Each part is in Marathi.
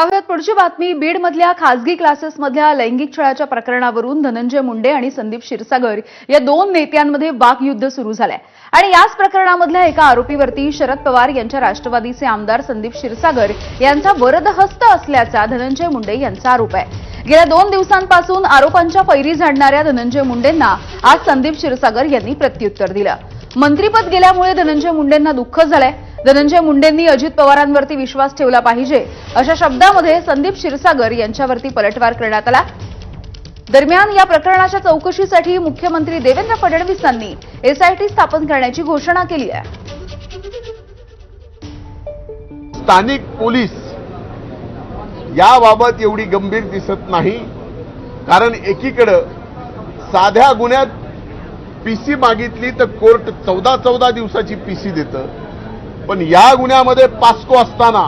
पाहुयात पुढची बातमी. बीडमधल्या खासगी क्लासेसमधल्या लैंगिक छळाच्या प्रकरणावरून धनंजय मुंडे आणि संदीप क्षीरसागर या दोन नेत्यांमध्ये वाकयुद्ध सुरू झालंय. आणि याच प्रकरणामधल्या एका आरोपीवरती शरद पवार यांच्या राष्ट्रवादीचे आमदार संदीप क्षीरसागर यांचा वरदहस्त असल्याचा धनंजय मुंडे यांचा आरोप आहे. गेल्या दोन दिवसांपासून आरोपांच्या पैरी झाडणाऱ्या धनंजय मुंडेंना आज संदीप क्षीरसागर यांनी प्रत्युत्तर दिलं. मंत्रीपद गेल्यामुळे धनंजय मुंडेंना दुःख झालंय. धनंजय मुंडेंनी अजित पवारांवरती विश्वास ठेवला पाहिजे अशा शब्दामध्ये संदीप क्षीरसागर यांच्यावरती पलटवार करण्यात आला. दरम्यान या प्रकरणाच्या चौकशीसाठी मुख्यमंत्री देवेंद्र फडणवीसांनी एसआयटी स्थापन करण्याची घोषणा केली आहे. स्थानिक पोलीस याबाबत एवढी गंभीर दिसत नाही. कारण एकीकडं साध्या गुन्ह्यात पीसी मागितली तर कोर्ट चौदा चौदा दिवसाची पीसी देतं. पण या गुन्ह्यामध्ये पास्को असताना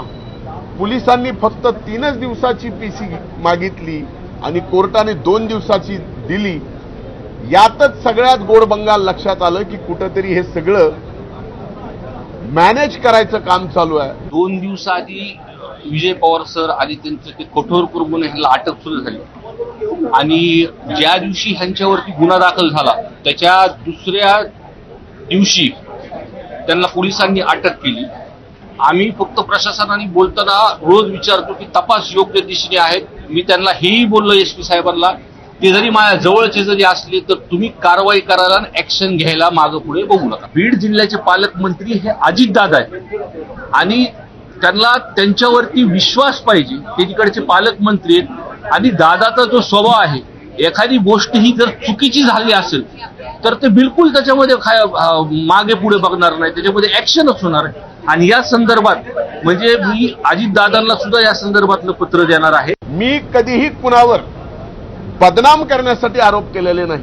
पोलिसांनी फक्त तीनच दिवसाची पीसी मागितली आणि कोर्टाने दोन दिवसाची दिली. यातच सगळ्यात गोड बंगाल लक्षात आलं की कुठंतरी हे सगळं मॅनेज करायचं काम चालू आहे. दोन दिवसाआधी विजय पवार सर आणि त्यांचं ते कठोर करून ह्यांना अटक सुरू झाली. आणि ज्या दिवशी ह्यांच्यावरती गुन्हा दाखल झाला त्याच्या दुसऱ्या दिवशी त्यांना पोलिसांनी अटक केली. आम्ही फक्त प्रशासनाने बोलताना रोज विचारतो की तपास योग्य दिशेने आहेत. मी त्यांना हेही बोललो एस पी साहेबांना ते जरी माझ्या जवळचे जरी असले तर तुम्ही कारवाई करायला आणि ऍक्शन घ्यायला मागं पुढे बघू नका. बीड जिल्ह्याचे पालकमंत्री हे अजितदादा आहेत. आणि त्यांना त्यांच्यावरती विश्वास पाहिजे. ते तिकडचे पालकमंत्री आहेत. आणि दादाचा जो स्वभाव आहे एखादी गोष्ट ही जर चुकीची झाली असेल तर ते बिलकुल त्याच्यामध्ये काय मागे पुढे बघणार नाही. त्याच्यामध्ये ऍक्शनच होणार आणि या संदर्भात म्हणजे मी अजितदादांना सुद्धा या संदर्भातलं पत्र देणार आहे. मी कधीही कुणावर बदनाम करण्यासाठी आरोप केलेले नाही.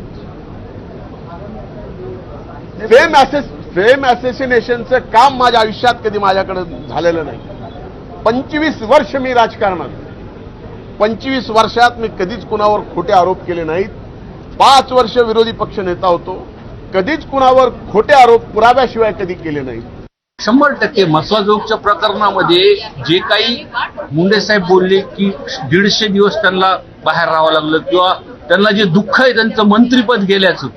फेम ऍसेस फेम ऍसेसिनेशनचं काम माझ्या आयुष्यात कधी माझ्याकडे झालेलं नाही. पंचवीस वर्ष मी राजकारणात. पंचवीस वर्षात मी कधीच कुणावर खोटे आरोप केले नाहीत. पाच वर्ष विरोधी पक्ष नेता होतो. कधीच कुणावर खोटे आरोप पुराव्याशिवाय कधी केले नाही. शंभर टक्के मसवाजोगच्या प्रकरणामध्ये जे काही मुंडे साहेब बोलले की दीडशे दिवस त्यांना बाहेर राहावं लागलं किंवा त्यांना जे दुःख आहे त्यांचं मंत्रीपद गेल्याचं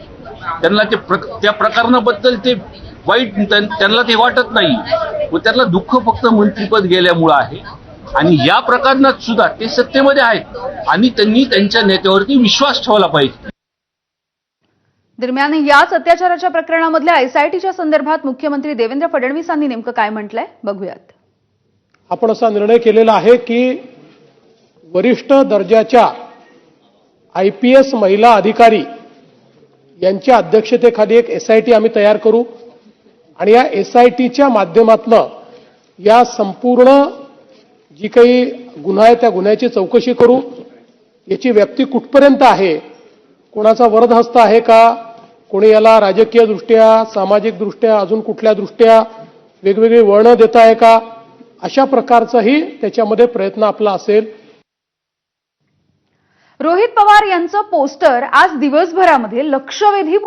त्यांना ते प्र- त्या प्रकरणाबद्दल ते वाईट त्यां- त्यांना ते वाटत नाही. व त्यांना दुःख फक्त मंत्रीपद गेल्यामुळं आहे. आणि या प्रकरणात सुद्धा ते सत्तेमध्ये आहेत. आणि त्यांनी त्यांच्या नेत्यावरती विश्वास ठेवला पाहिजे. दरम्यान याच अत्याचाराच्या प्रकरणामधल्या एसआयटीच्या संदर्भात मुख्यमंत्री देवेंद्र फडणवीसांनी नेमकं काय म्हटलंय? बघूयात. आपण असा निर्णय केलेला आहे की वरिष्ठ दर्जाच्या आय पी एस महिला अधिकारी यांच्या अध्यक्षतेखाली एक एस आय टी आम्ही तयार करू आणि या एस आय टीच्या माध्यमातनं या संपूर्ण जी काही गुन्हा आहे त्या गुन्ह्याची चौकशी करू. याची व्याप्ती कुठपर्यंत आहे? कोणाचा वरदहस्त आहे का? कोणी याला राजकीय दृष्ट्या सामाजिक दृष्ट्या अजून कुठल्या दृष्ट्या वेगवेगळी वळणं देत आहे का? अशा प्रकारचाही त्याच्यामध्ये प्रयत्न आपला असेल. रोहित पवार यांचं पोस्टर आज दिवसभरामध्ये लक्षवेधी